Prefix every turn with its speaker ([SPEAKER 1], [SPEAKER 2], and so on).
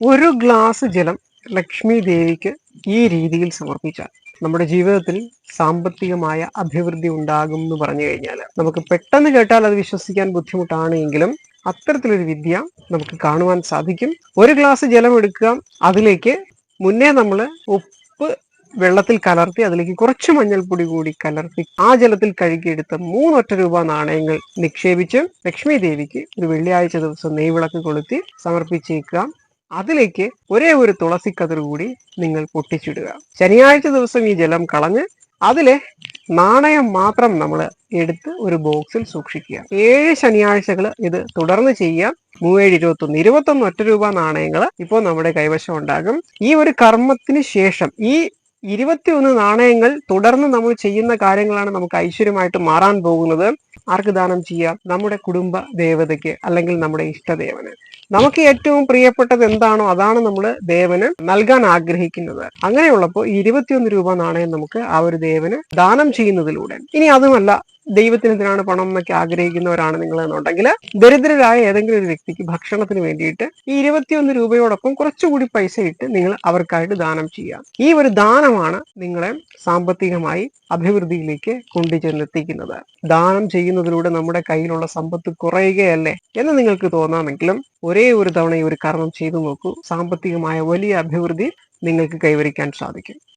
[SPEAKER 1] ഒരു ഗ്ലാസ് ജലം ലക്ഷ്മി ദേവിക്ക് ഈ രീതിയിൽ സമർപ്പിച്ചാൽ നമ്മുടെ ജീവിതത്തിൽ സാമ്പത്തികമായ അഭിവൃദ്ധി ഉണ്ടാകും എന്ന് പറഞ്ഞു കഴിഞ്ഞാൽ നമുക്ക് പെട്ടെന്ന് കേട്ടാൽ അത് വിശ്വസിക്കാൻ ബുദ്ധിമുട്ടാണ് എങ്കിലും അത്തരത്തിലൊരു വിദ്യ നമുക്ക് കാണുവാൻ സാധിക്കും. ഒരു ഗ്ലാസ് ജലം എടുക്കുക അതിലേക്ക് മുന്നേ നമ്മൾ ഉപ്പ് വെള്ളത്തിൽ കലർത്തി അതിലേക്ക് കുറച്ച് മഞ്ഞൾപ്പൊടി കൂടി കലർത്തി ആ ജലത്തിൽ കഴുകിയെടുത്ത മൂന്നൊറ്റ രൂപ നാണയങ്ങൾ നിക്ഷേപിച്ച് ലക്ഷ്മി ദേവിക്ക് ഒരു വെള്ളിയാഴ്ച ദിവസം നെയ്വിളക്ക് കൊളുത്തി സമർപ്പിച്ചേക്കുക. അതിലേക്ക് ഒരേ ഒരു തുളസി തുളസിക്കതിർ കൂടി നിങ്ങൾ പൊട്ടിച്ചിടുക. ശനിയാഴ്ച ദിവസം ഈ ജലം കളഞ്ഞ് അതിലെ നാണയം മാത്രം നമ്മൾ എടുത്ത് ഒരു ബോക്സിൽ സൂക്ഷിക്കുക. ഏഴ് ശനിയാഴ്ചകൾ ഇത് തുടർന്ന് ചെയ്യാം മൂവേഴ് ഇരുപത്തി ഒന്ന് ഇരുപത്തൊന്ന് ഒറ്റ രൂപ നാണയങ്ങൾ ഇപ്പോൾ നമ്മുടെ കൈവശം ഉണ്ടാകും. ഈ ഒരു കർമ്മത്തിന് ശേഷം ഈ ഇരുപത്തിയൊന്ന് നാണയങ്ങൾ തുടർന്ന് നമ്മൾ ചെയ്യുന്ന കാര്യങ്ങളാണ് നമുക്ക് ഐശ്വര്യമായിട്ട് മാറാൻ പോകുന്നത്. ആർക്ക് ദാനം ചെയ്യാം നമ്മുടെ കുടുംബ ദേവതയ്ക്ക് അല്ലെങ്കിൽ നമ്മുടെ ഇഷ്ടദേവന്. നമുക്ക് ഏറ്റവും പ്രിയപ്പെട്ടത് എന്താണോ അതാണ് നമ്മൾ ദേവന് നൽകാൻ ആഗ്രഹിക്കുന്നത്. അങ്ങനെയുള്ളപ്പോൾ ഇരുപത്തിയൊന്ന് രൂപ നാണയം നമുക്ക് ആ ഒരു ദേവന് ദാനം ചെയ്യുന്നതിലൂടെ. ഇനി അതുമല്ല ദൈവത്തിന് എന്തിനാണ് പണം എന്നൊക്കെ ആഗ്രഹിക്കുന്നവരാണ് നിങ്ങൾ എന്നുണ്ടെങ്കിൽ ദരിദ്രരായ ഏതെങ്കിലും ഒരു വ്യക്തിക്ക് ഭക്ഷണത്തിന് വേണ്ടിയിട്ട് ഈ ഇരുപത്തിയൊന്ന് രൂപയോടൊപ്പം കുറച്ചുകൂടി പൈസ ഇട്ട് നിങ്ങൾ അവർക്കായിട്ട് ദാനം ചെയ്യാം ഈ ഒരു ദാനമാണ് നിങ്ങളെ സാമ്പത്തികമായി അഭിവൃദ്ധിയിലേക്ക് കൊണ്ടുചെന്നെത്തിക്കുന്നത്. ദാനം ചെയ്യുന്നതിലൂടെ നമ്മുടെ കയ്യിലുള്ള സമ്പത്ത് കുറയുകയല്ലേ എന്ന് നിങ്ങൾക്ക് തോന്നാമെങ്കിലും ഒരേ ഒരു തവണ ഈ ഒരു കർമ്മം ചെയ്തു നോക്കൂ. സാമ്പത്തികമായ വലിയ അഭിവൃദ്ധി നിങ്ങൾക്ക് കൈവരിക്കാൻ സാധിക്കും.